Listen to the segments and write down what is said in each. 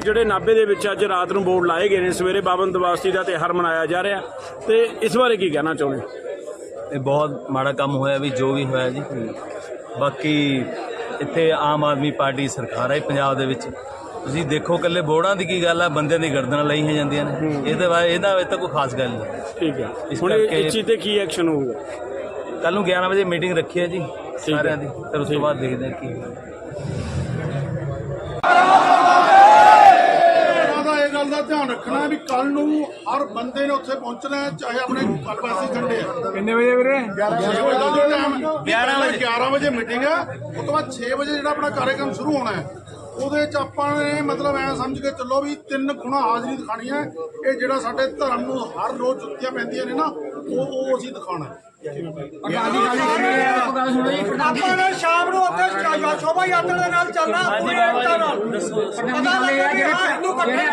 ਜਿਹੜੇ ਨਾਭੇ ਦੇ ਵਿੱਚ ਅੱਜ ਰਾਤ ਨੂੰ ਬੋਰਡ ਲਾਏ ਗਏ ਨੇ ਸਵੇਰੇ ਬਾਬਨ ਦਵਾਸਤੀ ਦਾ ਤਿਉਹਾਰ ਮਨਾਇਆ ਜਾ ਰਿਹਾ। ਤੇ ਇਸ ਬਾਰੇ ਕੀ ਕਹਿਣਾ ਚਾਹੁੰਦੇ ਇਹ ਬਹੁਤ ਮਾੜਾ ਕੰਮ ਹੋਇਆ ਵੀ ਜੋ ਵੀ ਹੋਇਆ ਜੀ। ਬਾਕੀ ਇੱਥੇ ਆਮ ਆਦਮੀ ਪਾਰਟੀ ਸਰਕਾਰ ਹੈ ਪੰਜਾਬ ਦੇ ਵਿੱਚ। ਤੁਸੀਂ ਦੇਖੋ ਕੱਲੇ ਬੋਰਡਾਂ ਦੀ ਕੀ ਗੱਲ ਆ ਬੰਦਿਆਂ ਦੀ ਗਰਦਨਾਂ ਲਾਈਆਂ ਜਾਂਦੀਆਂ ਨੇ। ਇਹਦੇ ਬਾਰੇ ਇਹਦਾ ਵਿੱਚ ਤਾਂ ਕੋਈ ਖਾਸ ਗੱਲ ਨਹੀਂ। ਠੀਕ ਹੈ ਇਸ ਹੁਣ ਕਰਕੇ- ਇਸ ਚੀਜ਼ ਤੇ ਕੀ ਐਕਸ਼ਨ ਹੋਊਗਾ? ਕੱਲ ਨੂੰ 11 ਵਜੇ ਮੀਟਿੰਗ ਰੱਖੀ ਹੈ ਜੀ ਸਾਰਿਆਂ ਦੀ ਫਿਰ ਉਸ ਤੋਂ ਬਾਅਦ ਦੇਖਦੇ ਹਾਂ ਕੀ ਹੋਇਆ ਇਹਨਾਂ ਦਾ ਇਹ ਗੱਲ ਦਾ ਧਿਆਨ ਰੱਖਣਾ ਵੀ ਕੱਲ ਨੂੰ ਹਰ ਬੰਦੇ ਨੇ ਉੱਥੇ ਪਹੁੰਚਣਾ ਹੈ ਚਾਹੇ ਆਪਣੇ ਕਲਵਾਸੀ ਝੰਡੇ ਆ ਕਿੰਨੇ ਵਜੇ ਵੀਰੇ? 11 ਵਜੇ ਦਾ ਜੋ ਟਾਈਮ 11 ਵਜੇ। 11 ਵਜੇ ਮੀਟਿੰਗ ਹੈ ਉਸ ਤੋਂ ਬਾਅਦ 6 ਵਜੇ ਜਿਹੜਾ ਆਪਣਾ ਕਾਰਜਕ੍ਰਮ ਸ਼ੁਰੂ ਹੋਣਾ ਹੈ। ਉਹਦੇ ਚ ਆਪਾਂ ਨੇ ਮਤਲਬ ਐ ਸਮਝ ਕੇ ਚੱਲੋ ਵੀ ਤਿੰਨ ਗੁਣਾ ਹਾਜ਼ਰੀ ਦਿਖਾਣੀ ਹੈ। ਇਹ ਜਿਹੜਾ ਸਾਡੇ ਧਰਮ ਨੂੰ ਹਰ ਰੋਜ਼ ਜੁੱਤੀਆਂ ਪੈਂਦੀਆਂ ਨੇ ਨਾ ਉਹ ਉਹ ਅਸੀਂ ਦਿਖਾਉਣਾ ਹੈ ਆਪਾਂ ਨੇ ਸ਼ਾਮ ਨੂੰ ਉੱਥੇ ਸ਼ੋਭਾ ਯਾਤਰਾ ਦੇ ਨਾਲ ਚੱਲਣਾ ਪੂਰੀ ਏਕਤਾ ਨਾਲ। ਪਤਾ ਲੱਗੇ ਕਿ ਹਾਂ ਨੇ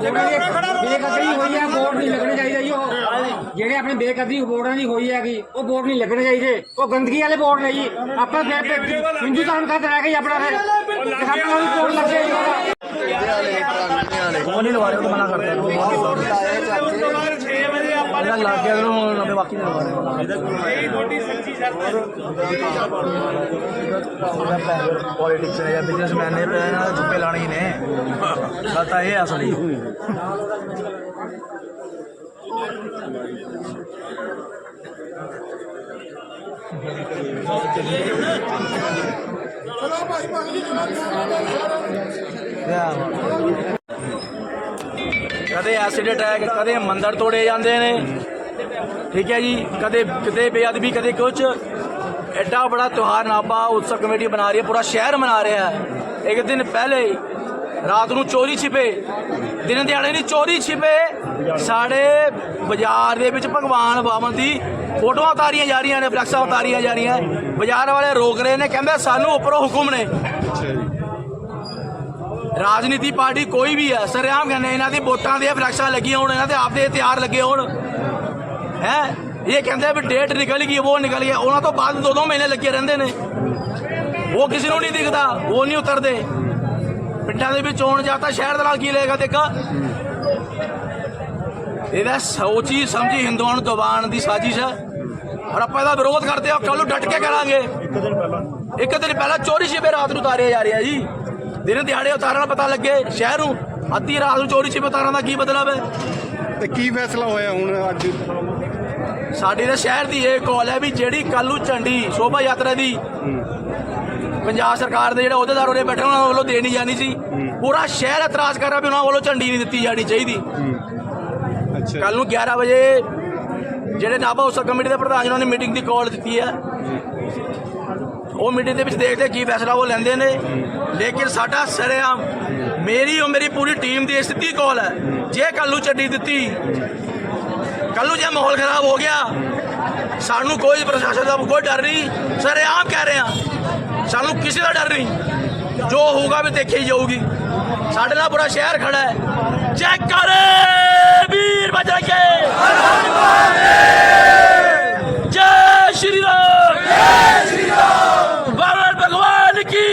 ਜਿਵੇਂ ਬੇਕਦਰੀ ਹੋਈ ਹੈ ਬੋਰਡ ਨਹੀਂ ਲੱਗਣੇ ਚਾਹੀਦੇ ਜੀ ਉਹ ਜਿਹੜੇ ਆਪਣੇ ਬੇਕਦਰੀ ਬੋਰਡਾਂ ਦੀ ਹੋਈ ਹੈਗੀ ਉਹ ਬੋਰਡ ਨਹੀਂ ਲੱਗਣੇ ਚਾਹੀਦੇ। ਉਹ ਗੰਦਗੀ ਵਾਲੇ ਬੋਰਡ ਨੇ ਜੀ। ਆਪਾਂ ਫਿਰ ਫਿਰ ਹਿੰਦੂ ਧਰਮ ਦਾ ਰਹਿ ਗਈ ਆਪਣਾ ਫਿਰ। ਸਾਡਾ ਵੀ ਬੋਰਡ ਲੱਗੇ ਜੀ ਉਹਦਾ ਪੋਲਿਟਿਕਸ ਨੇ ਜਾਂ ਬਿਜ਼ਨਸਮੈਨ ਨੇ ਤਾਂ ਇਹਨਾਂ ਦੇ ਜੁੱਪੇ ਲਾਣੇ ਹੀ ਨੇ ਗੱਲ ਤਾਂ ਇਹ ਆ ਅਸਲੀ ਕਦੇ ਐਸਿਡ ਅਟੈਕ ਕਦੇ ਮੰਦਰ ਤੋੜੇ ਜਾਂਦੇ ਨੇ। ਠੀਕ ਹੈ ਜੀ, ਕਦੇ ਕਿਤੇ ਬੇਅਦਬੀ, ਕਦੇ ਕੁਝ ਐਡਾ ਬੜਾ ਤਿਉਹਾਰ ਨਾਭਾ ਉਤਸਵ ਕਮੇਟੀ ਬਣਾ ਰਹੀ ਹੈ, ਪੂਰਾ ਸ਼ਹਿਰ ਮਨਾ ਰਿਹਾ ਹੈ। ਇੱਕ ਦਿਨ ਪਹਿਲੇ ਰਾਤ ਨੂੰ ਚੋਰੀ ਛਿਪੇ। ਦਿਨ ਦਿਹਾੜੇ ਨਹੀਂ, ਚੋਰੀ ਛਿਪੇ। ਸਾਡੇ ਬਾਜ਼ਾਰ ਦੇ ਵਿੱਚ ਭਗਵਾਨ ਬਾਵਨ ਦੀ ਫੋਟੋਆਂ ਉਤਾਰੀਆਂ ਜਾ ਰਹੀਆਂ ਨੇ, ਫਲੈਕਸਾਂ ਉਤਾਰੀਆਂ ਜਾ ਰਹੀਆਂ। ਬਾਜ਼ਾਰ ਵਾਲੇ ਰੋਕ ਰਹੇ ਨੇ, ਕਹਿੰਦੇ ਸਾਨੂੰ ਉੱਪਰੋਂ ਹੁਕਮ ਨੇ। ਰਾਜਨੀਤੀ ਪਾਰਟੀ ਕੋਈ ਵੀ ਹੈ, ਸਰਿਆਮ ਕਹਿੰਦੇ ਇਹਨਾਂ ਦੀ ਵੋਟਾਂ ਦੀਆਂ ਫਲੈਕਸਾਂ ਲੱਗੀਆਂ ਹੋਣ, ਇਹਨਾਂ ਦੇ ਆਪਦੇ ਹਥਿਆਰ ਲੱਗੇ ਹੋਣ। ਹੈ? ਇਹ ਕਹਿੰਦੇ ਵੀ ਡੇਟ ਨਿਕਲ ਗਈ, ਉਹ ਨਿਕਲ ਗਿਆ, ਉਹਨਾਂ ਤੋਂ ਬਾਅਦ ਦੋ ਦੋ ਮਹੀਨੇ ਲੱਗੇ ਰਹਿੰਦੇ ਨੇ। ਉਹ ਕਿਸੇ ਨੂੰ ਨਹੀਂ ਦਿਖਦਾ, ਉਹ ਨਹੀਂ ਉਤਰਦੇ। ਪਿੰਡਾਂ ਦੇ ਵਿੱਚ ਜਾਂ ਤਾਂ ਸ਼ਹਿਰ ਦੇ ਨਾਲ ਕੀ ਲਏਗਾ ਦੇਖਾ। ਇਹਦਾ ਸੋਚੀ ਸਮਝੀ ਹਿੰਦੂਆਂ ਨੂੰ ਦਬਾਉਣ ਦੀ ਸਾਜ਼ਿਸ਼ ਹੈ। ਔਰ ਆਪਾਂ ਇਹਦਾ ਵਿਰੋਧ ਕਰਦੇ ਹਾਂ ਕੱਲ ਨੂੰ ਡਟ ਕੇ ਕਰਾਂਗੇ। ਇੱਕ ਦਿਨ ਪਹਿਲਾਂ। ਚੋਰੀ ਛਿਪੇ ਰਾਤ ਨੂੰ ਉਤਾਰੇ ਜਾ ਰਿਹਾ ਜੀ। ਦਿਨ ਦਿਹਾੜੇ ਉਤਾਰਨ ਦਾ ਪਤਾ ਲੱਗੇ ਸ਼ਹਿਰ ਨੂੰ ਅੱਧੀ ਰਾਤ ਨੂੰ ਚੋਰੀ ਛਿਪੇ ਉਤਾਰਨ ਦਾ ਕੀ ਮਤਲਬ ਹੈ? ਤੇ ਕੀ ਫੈਸਲਾ ਹੋਇਆ ਹੁਣ ਅੱਜ? ਸਾਡੀ ਤਾਂ ਸ਼ਹਿਰ ਦੀ ਇਹ ਕਾਲ ਹੈ ਵੀ ਜਿਹੜੀ ਕੱਲ੍ਹ ਨੂੰ ਝੰਡੀ ਸ਼ੋਭਾ ਯਾਤਰਾ ਦੀ ਪੰਜਾਬ ਸਰਕਾਰ ਦੇ ਜਿਹੜੇ ਅਹੁਦੇਦਾਰ ਉਰੇ ਬੈਠੇ ਉਹਨਾਂ ਵੱਲੋਂ ਦੇਣੀ ਜਾਣੀ ਸੀ। ਪੂਰਾ ਸ਼ਹਿਰ ਇਤਰਾਜ਼ ਕਰ ਰਿਹਾ ਵੀ ਉਹਨਾਂ ਵੱਲੋਂ ਝੰਡੀ ਨਹੀਂ ਦਿੱਤੀ ਜਾਣੀ ਚਾਹੀਦੀ। ਅੱਛਾ। ਕੱਲ ਨੂੰ 11 ਵਜੇ ਜਿਹੜੇ ਨਾਭਾ ਉਤਸਵ ਕਮੇਟੀ ਦੇ ਪ੍ਰਧਾਨ ਜਿਨ੍ਹਾਂ ਨੇ ਮੀਟਿੰਗ ਦੀ ਕਾਲ ਦਿੱਤੀ ਹੈ। ਉਹ ਮੀਟਿੰਗ ਦੇ ਵਿੱਚ ਦੇਖਦੇ ਕੀ ਫੈਸਲਾ ਉਹ ਲੈਂਦੇ ਨੇ। ਲੇਕਿਨ ਸਾਡਾ ਸਰੇਆਮ ਮੇਰੀ ਔਰ ਮੇਰੀ ਪੂਰੀ ਟੀਮ ਦੀ ਸਿੱਧੀ ਕਾਲ ਹੈ। ਜੇ ਕੱਲੂ ਨੂੰ ਦਿੱਤੀ, ਕੱਲੂ ਜੇ ਮਾਹੌਲ ਖਰਾਬ ਹੋ ਗਿਆ, ਸਾਨੂੰ ਕੋਈ ਪ੍ਰਸ਼ਾਸਨ ਦਾ ਕੋਈ ਡਰ ਨਹੀਂ। ਸਾਰੇ ਕਹਿ ਰਹੇ ਆ ਸਾਨੂੰ ਕਿਸੇ ਦਾ ਡਰ ਨਹੀਂ। ਜੋ ਹੋਊਗਾ ਵੀ ਦੇਖੀ ਜਾਊਗੀ। ਸਾਡੇ ਨਾਲ ਪੂਰਾ ਸ਼ਹਿਰ ਖੜਾ ਹੈ। ਚੈੱਕ ਕਰੇ ਵੀਰ ਬਜਰੰਗ ਜੈ ਸ਼੍ਰੀ ਰਾਮ ਜੈ ਸ਼੍ਰੀ ਰਾਮ ਬਾਬਾ ਭਗਵਾਨ ਕੀ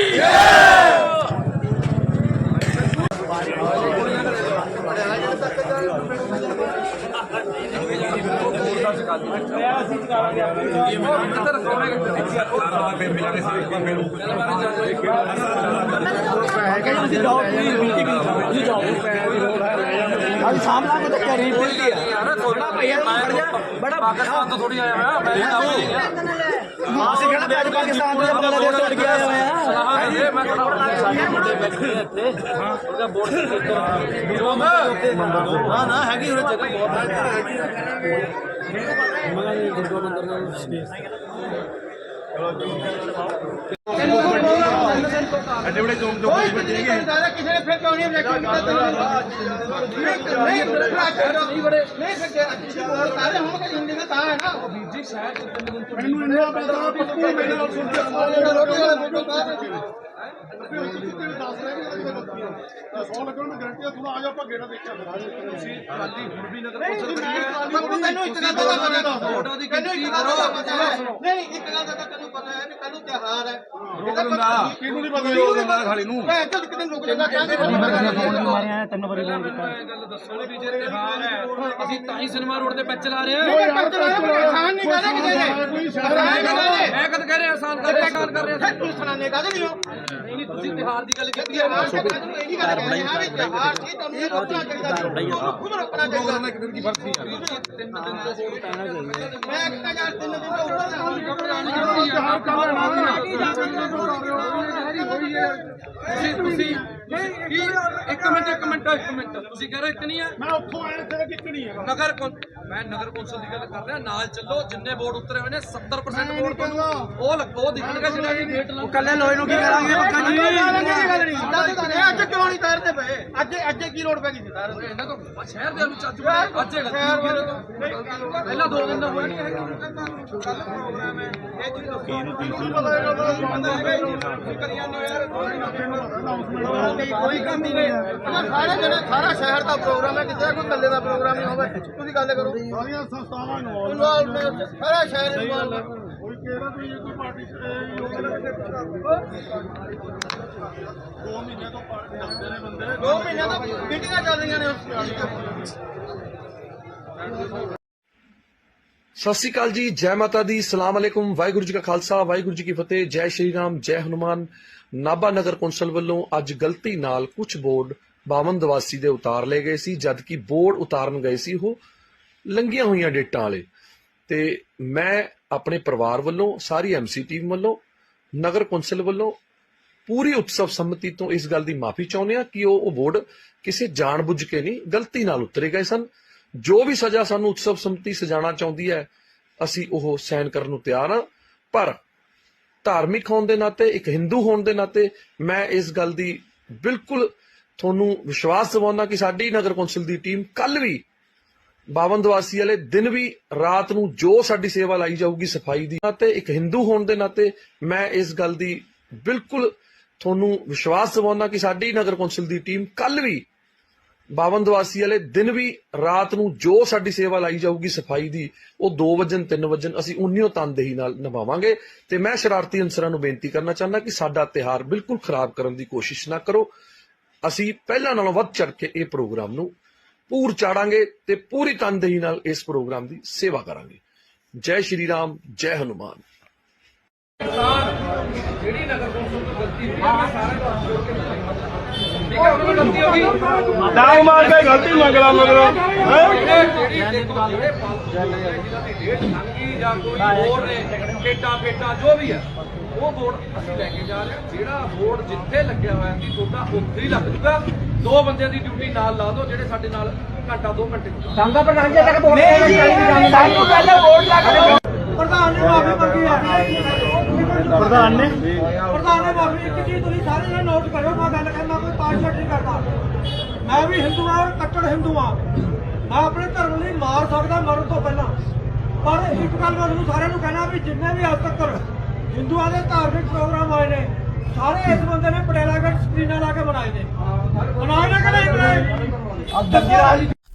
ਅੱਜ ਸਾਹਮਣਾ ਕੋ ਧੱਕਾ ਨਹੀਂ ਮਿਲਦੀ ਹੈ ਬੜਾ ਭਈਆ ਨੂੰ ਖੜ ਜਾ ਬੜਾ ਪਾਕਿਸਤਾਨ ਤੋਂ ਥੋੜੀ ਆਇਆ ਹੋਇਆ ਮੈਂ ਤਾਂ ਨਹੀਂ ਗਿਆ ਅਸੀਂ ਕਹਿੰਦਾ ਅੱਜ ਪਾਕਿਸਤਾਨ ਤੋਂ ਬੰਗਲਾਦੇਸ਼ ਤੋਂ ਗਿਆ ਹੋਇਆ ਕਿਸੇ ਨੇ ਫਿਰ ਕਿਉਂ ਨਹੀਂ ਇਲੈਕਸ਼ਨ ਕੀਤਾ ਨਹੀਂ ਨਹੀਂ ਫਿਰ ਅੱਛੀ ਬੋਲ ਸਾਰੇ ਹੁਣ ਕਿ ਹਿੰਦੀ ਦਾ ਤਾਂ ਹੈ ਨਾ ਮੈਨੂੰ ਇੰਨਾ ਪਤਾ ਵੀ ਮੇਰੇ ਨਾਲ ਸੁਣ ਕੇ ਰੋਟੀ ਵਾਲਾ ਫੋਟੋ ਬਾਅਦ ਸੌ ਲੱਗਣ ਦੀ ਗਰੰਟੀ ਆ ਤੁਹਾਨੂੰ ਆ ਜਾ ਆਪਾਂ ਗੇੜਾ ਦੇਖਿਆ ਤੁਸੀਂ ਖਾਲੀ ਹੁਣ ਵੀ ਨਗਰ ਤੈਨੂੰ ਇੱਕ ਗੱਲ ਦਾ ਪਤਾ ਤੈਨੂੰ ਇੱਕ ਗੱਲ ਦਾ ਨਹੀਂ ਇੱਕ ਗੱਲ ਦਾ ਤਾਂ ਤੈਨੂੰ ਪਤਾ ਹੈ ਕਿ ਕੱਲ ਕੋਈ ਹੈ ਰੋਕ ਦਿੰਦਾ ਕਿਹਨੂੰ ਨਹੀਂ ਪਤਾ ਉਹ ਦਿੰਦਾ ਖਾਲੀ ਨੂੰ ਮੈਂ ਇੱਥੇ ਕਿਤੇ ਰੁਕ ਜਾਂਦਾ ਕਹਿੰਦੇ ਮਾਰਿਆ ਗੱਲ ਦੱਸੋ ਵੀ ਜੇ ਤਿਹਾਰ ਹੈ ਅਸੀਂ ਤਾਂ ਹੀ ਸਿਨੇਮਾ ਰੋਡ ਤੇ ਪੈਚ ਚਲਾ ਰਹੇ ਹਾਂ ਖਾਨ ਨਹੀਂ ਕਹਦੇ ਕਿਸੇ ਨੇ ਆਸਾਨ ਕਰ ਰਿਹਾ ਕਰ ਰਿਹਾ। ਫਿਰ ਤੂੰ ਸੁਣਾਣੇ ਕਹਦੇ ਨਹੀਂ ਹੋ ਨਹੀਂ ਨਹੀਂ ਤੁਸੀਂ ਤਿਹਾਰ ਦੀ ਗੱਲ ਕੀਤੀ ਹੈ ਤੇ ਮੈਂ ਤੁਹਾਨੂੰ ਇਹੀ ਗੱਲ ਕਹਿ ਰਿਹਾ ਵੀ ਤਿਉਹਾਰ ਸੀ ਤੁਹਾਨੂੰ ਇਹ ਰੋਕਣਾ ਚਾਹੀਦਾ ਸੀ। ਖੁਦ ਰੋਕਣਾ ਚਾਹੀਦਾ ਸੀ। ਤਿੰਨ ਦਿਨ ਤੋਂ ਹੋਰ ਪੈਣਾ ਚਾਹੀਦਾ ਮੈਂ ਕਹਿੰਦਾ ਯਾਰ ਤਿੰਨ ਦਿਨ ਤੋਂ ਉੱਪਰ ਦਾ। ਕੰਮ ਤੁਸੀਂ ਤੁਸੀਂ ਕੀ ਇੱਕ ਮਿੰਟ ਇੱਕ ਮਿੰਟ ਇੱਕ ਮਿੰਟ ਤੁਸੀਂ ਕਹਿ ਰਹੇ ਇੱਕ ਨਹੀਂ ਹੈ? ਮੈਂ ਉੱਥੋਂ ਆਇਆ ਤੱਕ ਇੱਕ ਨਹੀਂ ਹੈ ਨਗਰ ਕੌਂ- ਮੈਂ ਨਗਰ ਕੌਂਸਲ ਦੀ ਗੱਲ ਕਰ ਰਿਹਾ ਨਾਲ ਚੱਲੋ ਜਿੰਨੇ ਬੋਰਡ ਉਤਰੇ ਹੋਏ ਨੇ 70% ਬੋਰਡ ਤੁਹਾਨੂੰ ਉਹ ਲੱਗ- ਉਹ ਦਿਖਣਗੇ ਜਿਹੜਾ ਕਿ ਗੇਟ ਲਾ ਕੱਲੇ ਲੋਏ ਨੂੰ ਕੀ ਕਰਾਂਗੇ? ਪੱਕਾ ਜੀ ਅੱਜ ਕਿਉਂ ਨਹੀਂ ਤਾਰਦੇ ਪਏ? ਅੱਜ ਅੱਜ ਕੀ ਲੋੜ ਪੈ ਗਈ ਸੀ? ਤਾਰਨ ਦੀ? ਇਹਨਾਂ ਤੋਂ ਸ਼ਹਿਰ ਦੇ ਅੱਜ ਪਹਿਲਾਂ ਦੋ ਦਿਨ ਦਾ ਹੋਇਆ ਨਹੀਂ ਹੈਗਾ ਕੋਈ ਕੰਮ ਹੀ। ਨਹੀਂ ਸਾਰੇ ਜਿਹੜੇ ਸਾਰਾ ਸ਼ਹਿਰ ਦਾ ਪ੍ਰੋਗਰਾਮ ਹੈ ਕਿਸੇ ਕੋਈ ਕੱਲੇ ਦਾ ਪ੍ਰੋਗਰਾਮ ਨਹੀਂ ਹੋਵੇ। ਤੁਸੀਂ ਗੱਲ ਕਰੋ। ਸਾਰੀਆਂ ਸੰਸਥਾਵਾਂ ਨੂੰ। ਇਨਵੋਲਵ ਸਾਰਾ ਸ਼ਹਿਰ ਇਨਵੋਲਵ ਕੋਈ ਕਿਹੜਾ ਕੋਈ ਕੋਈ ਪਾਰਟੀ ਦੋ ਮਹੀਨੇ ਤੋਂ ਪਾਰਟੀ ਚੱਲਦੇ ਨੇ ਬੰਦੇ। ਦੋ ਮਹੀਨਿਆਂ ਤੋਂ ਮੀਟਿੰਗਾਂ ਚੱਲ ਰਹੀਆਂ ਨੇ ਉਸ ਸਤਿ ਸ਼੍ਰੀ ਅਕਾਲ ਜੀ ਜੈ ਮਾਤਾ ਦੀ ਸਲਾਮ ਅਲੈਕੁਮ ਵਾਹਿਗੁਰੂ ਜੀ ਕਾ ਖਾਲਸਾ ਵਾਹਿਗੁਰੂ ਜੀ ਕੀ ਫਤਿਹ ਜੈ ਸ਼੍ਰੀ ਰਾਮ ਜੈ ਹਨੂਮਾਨ। ਨਾਭਾ ਨਗਰ ਕੌਂਸਲ ਵੱਲੋਂ ਅੱਜ ਗਲਤੀ ਨਾਲ ਕੁਝ ਬੋਰਡ ਬਾਵਨ ਦਵਾਸੀ ਦੇ ਉਤਾਰ ਲਏ ਗਏ ਸੀ ਜਦ ਕਿ ਬੋਰਡ ਉਤਾਰਨ ਗਏ ਸੀ ਉਹ ਲੰਗੀਆਂ ਹੋਈਆਂ ਡੇਟਾਂ ਵਾਲੇ। ਤੇ ਮੈਂ ਆਪਣੇ ਪਰਿਵਾਰ ਵੱਲੋਂ ਸਾਰੀ ਐਮਸੀ ਟੀਮ ਵੱਲੋਂ ਨਗਰ ਕੌਂਸਲ ਵੱਲੋਂ ਪੂਰੀ ਉਤਸਵ ਸੰਮਤੀ ਤੋਂ ਇਸ ਗੱਲ ਦੀ ਮਾਫੀ ਚਾਹੁੰਦੇ ਹਾਂ ਕਿ ਉਹ ਉਹ ਬੋਰਡ ਕਿਸੇ ਜਾਣਬੁੱਝ ਕੇ ਨਹੀਂ, ਗਲਤੀ ਨਾਲ ਉਤਰੇ ਗਏ ਸਨ। ਜੋ ਵੀ ਸਜ਼ਾ ਸਾਨੂੰ ਉਤਸਵ ਸੰਮਤੀ ਸਜਾਣਾ ਚਾਹੁੰਦੀ ਹੈ, ਅਸੀਂ ਉਹ ਸਹਿਨ ਕਰਨ ਨੂੰ ਤਿਆਰ ਹਾਂ। ਪਰ ਧਾਰਮਿਕ ਹੋਣ ਦੇ ਨਾਤੇ, ਇੱਕ ਹਿੰਦੂ ਹੋਣ ਦੇ ਨਾਤੇ ਮੈਂ ਇਸ ਗੱਲ ਦੀ ਬਿਲਕੁਲ ਤੁਹਾਨੂੰ ਵਿਸ਼ਵਾਸ ਦਿਵਾਉਂਦਾ ਕਿ ਸਾਡੀ ਨਗਰ ਕੌਂਸਲ ਦੀ ਟੀਮ ਕੱਲ ਵੀ ਬਾਵਨ ਦਵਾਸੀ ਵਾਲੇ ਦਿਨ ਵੀ ਰਾਤ ਨੂੰ ਜੋ ਸਾਡੀ ਸੇਵਾ ਲਾਈ ਜਾਊਗੀ ਸਫ਼ਾਈ ਦੀ। ਤੇ ਇੱਕ ਹਿੰਦੂ ਹੋਣ ਦੇ ਨਾਤੇ ਮੈਂ ਇਸ ਗੱਲ ਦੀ ਬਿਲਕੁਲ ਤੁਹਾਨੂੰ ਵਿਸ਼ਵਾਸ ਦਿਵਾਉਣਾ ਕਿ ਸਾਡੀ ਨਗਰ ਕੌਂਸਲ ਦੀ ਟੀਮ ਕੱਲ ਵੀ ਬਾਵਨ ਦਵਾਸੀ ਵਾਲੇ ਦਿਨ ਵੀ ਰਾਤ ਨੂੰ ਜੋ ਸਾਡੀ ਸੇਵਾ ਲਾਈ ਜਾਊਗੀ ਸਫ਼ਾਈ ਦੀ, ਉਹ 2 ਵਜਨ 3 ਵਜਨ ਅਸੀਂ ਉਨੀਓ ਤਨਦੇਹੀ ਨਾਲ ਨਿਭਾਵਾਂਗੇ। ਤੇ ਮੈਂ ਸ਼ਰਾਰਤੀ ਅਨਸਰਾਂ ਨੂੰ ਬੇਨਤੀ ਕਰਨਾ ਚਾਹੁੰਦਾ ਕਿ ਸਾਡਾ ਤਿਹਾਰ ਬਿਲਕੁਲ ਖਰਾਬ ਕਰਨ ਦੀ ਕੋਸ਼ਿਸ਼ ਨਾ ਕਰੋ। ਅਸੀਂ ਪਹਿਲਾਂ ਨਾਲੋਂ ਵੱਧ ਚੜ ਕੇ ਇਹ ਪ੍ਰੋਗਰਾਮ ਨੂੰ ਪੂਰ ਚਾੜਾਂਗੇ ਤੇ ਪੂਰੀ ਤਨਦੇਹੀ ਨਾਲ ਇਸ ਪ੍ਰੋਗਰਾਮ ਦੀ ਸੇਵਾ ਕਰਾਂਗੇ। ਜੈ ਸ਼੍ਰੀ ਰਾਮ, ਜੈ ਹਨੂਮਾਨ। ਜਿਹੜੀ ਨਗਰ ਕੌਂਸਲ ਤੋਂ ਗਲਤੀ ਹੋਈ ਹੈ ਸਾਰੇ ਜੋੜ ਕੇ ਠੀਕ ਹੈ ਉਹਨਾਂ ਨੂੰ ਗਲਤੀ ਹੋ ਗਈ। ਡਾਂਗ ਮਾਰ ਕੇ ਗਲਤੀ ਮੰਗ ਲਾ ਮਗਰੋਂ ਜਿਹੜੀ ਦੇਖੋ ਜਿਹੜੇ ਜਿਹਨਾਂ ਦੀ ਡੇਟ ਲੰਘੀ ਜਾਂ ਕੋਈ ਹੋਰ ਨੇ ਪੇਟਾ ਪੇਟਾ ਜੋ ਵੀ ਹੈ ਉਹ ਬੋਰਡ ਅਸੀਂ ਲੈ ਕੇ ਜਾ ਰਹੇ ਹਾਂ। ਜਿਹੜਾ ਬੋਰਡ ਜਿੱਥੇ ਲੱਗਿਆ ਹੋਇਆ ਸੀ ਤੁਹਾਡਾ ਉੱਥੇ ਹੀ ਲੱਗ ਜੂਗਾ। ਦੋ ਬੰਦਿਆਂ ਦੀ ਡਿਊਟੀ ਨਾਲ ਲਾ ਦਿਓ ਜਿਹੜੇ ਸਾਡੇ ਨਾਲ ਘੰਟਾ ਦੋ ਘੰਟੇ ਨੂੰ ਸੰਗਾ ਪ੍ਰਧਾਨ ਜੀ ਤੱਕ ਬੋਲ ਸਾਨੂੰ ਪਹਿਲਾਂ ਵੋਟ ਲੱਗ ਪ੍ਰਧਾਨ ਨੇ ਮਾਫੀ ਮੰਗੀ ਹੈ ਪ੍ਰਧਾਨ ਨੇ। ਪ੍ਰਧਾਨ ਨੇ ਮਾਫੀ ਇੱਕ ਚੀਜ਼ ਤੁਸੀਂ ਸਾਰੇ ਜਣੇ ਨੋਟ ਕਰਿਓ ਮੈਂ ਗੱਲ ਕਰਨਾ ਕੋਈ ਪਾਰਟੀ ਨਹੀਂ ਕਰਦਾ। ਮੈਂ ਵੀ ਹਿੰਦੂ ਹਾਂ ਕੱਟੜ ਹਿੰਦੂ ਹਾਂ। ਮੈਂ ਆਪਣੇ ਧਰਮ ਲਈ ਮਾਰ ਸਕਦਾ ਮਰਨ ਤੋਂ ਪਹਿਲਾਂ। ਪਰ ਇੱਕ ਗੱਲ ਮੈਂ ਤੁਹਾਨੂੰ ਸਾਰਿਆਂ ਨੂੰ ਕਹਿਣਾ ਵੀ ਜਿੰਨੇ ਵੀ ਅੱਜ ਤੱਕ ਹਿੰਦੂਆਂ ਦੇ ਧਾਰਮਿਕ ਪ੍ਰੋਗਰਾਮ ਹੋਏ ਨੇ ਸਾਰੇ ਇਸ ਬੰਦੇ ਨੇ ਪਟੇਲਾਗੜ ਸਕਰੀਨਾਂ ਲਾ ਕੇ ਬਣਾਏ ਨੇ। ਬਣਾਏ ਨੇ ਕਿ ਨਹੀਂ? ਬਣਾਏ